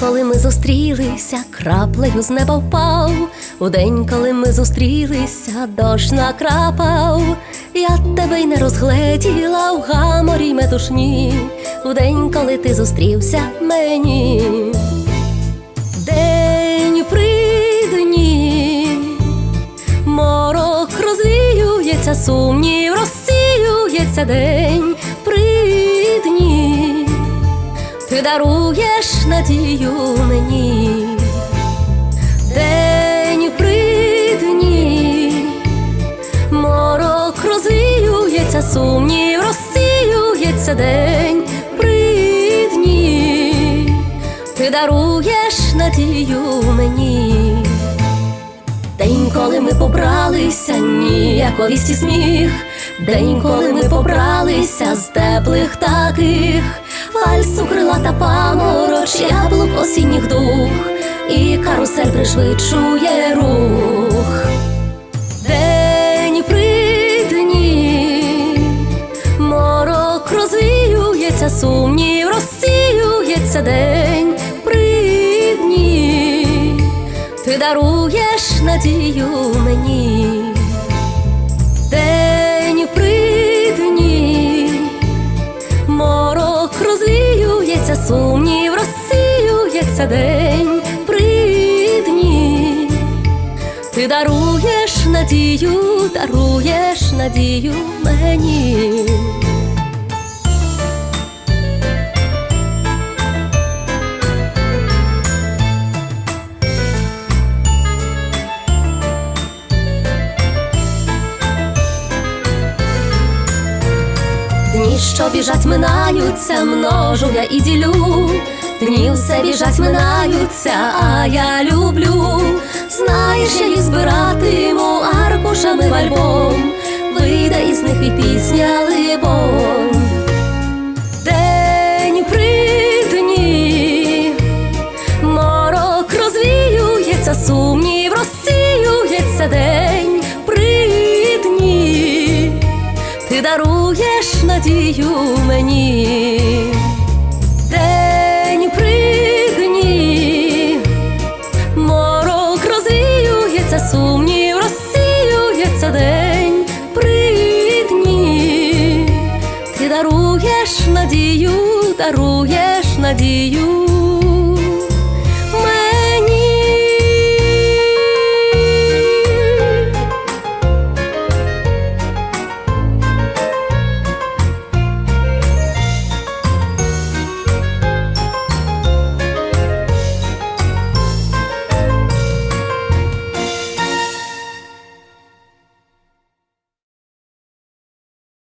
коли ми зустрілися, краплею з неба впав. У день, коли ми зустрілися, дощ накрапав. Я тебе й не розгледіла в гаморі метушні. У день, коли ти зустрівся мені. День при дні, морок розвіюється, сумнів розсіюється день Ти даруєш надію мені, день при дні, морок розвіюється, сумнів розсіюється день при дні. Ти даруєш надію мені. День, коли ми побралися, ніяковість і сміх. День, коли ми побралися з теплих таких, вальсу крила та памороч, яблук осінніх дух, і карусель пришвидшує рух. День при дні, морок розвіюється, сумнів розсіюється день при дні. Ти даруєш надію мені, розвіюється, сумнів розсіюється день при дні. Ти даруєш надію, даруєш надію мені. Дні, що біжать, минаються, множу я і ділю. Дні все біжать, минаються, а я люблю. Знаєш, я їх збиратиму аркушами в альбом. Вийде із них і пісня либонь. Даруєш надію мені, день при дні, морок розвіюється, сумнів розсіюється день при дні. Ти даруєш надію, даруєш надію